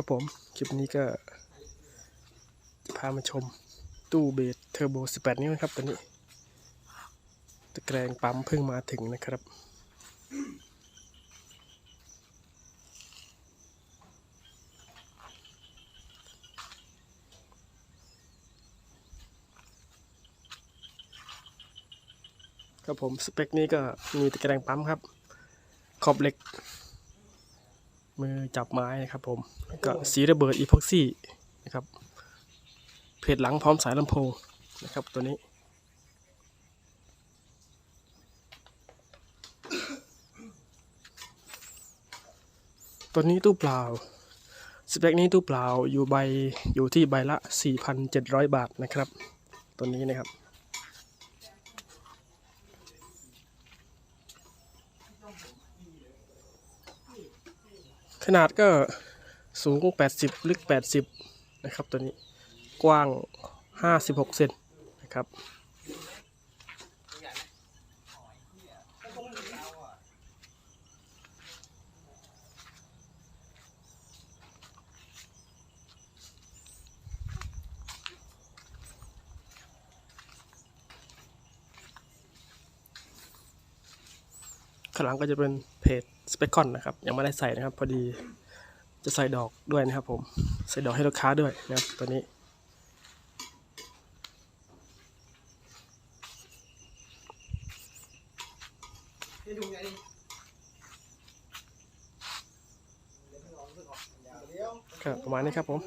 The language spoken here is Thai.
ครับผม คลิปนี้ก็ จะพามาชมตู้เบสเทอร์โบ 18 นิ้วนะครับตัวนี้ ตะแกรงปั๊มเพิ่งมาถึงนะครับ ครับผม สเปคนี้ก็มีตะแกรงปั๊มครับ ขอบเหล็ก มือจับไม้นะครับผมแล้วก็สีระเบิดอีพ็อกซี่นะครับ เพจหลังพร้อมสายลำโพงนะครับตัวนี้ ตัวนี้ตู้เปล่าสเปคนี้ตู้เปล่าอยู่ใบอยู่ที่ใบละ 4,700 บาทนะครับ ตัวนี้นะครับ ขนาดก็สูง 80 ลึก 80 นะครับ ตัวนี้กว้าง 56 เซนนะครับ ข้างหลังก็จะเป็นเพจ สเปคคอนนะครับ ยังไม่ได้ใส่นะครับ พอดีจะใส่ดอกด้วยนะครับผม ใส่ดอกให้ลูกค้าด้วยนะครับตัวนี้ประมาณนี้ครับผม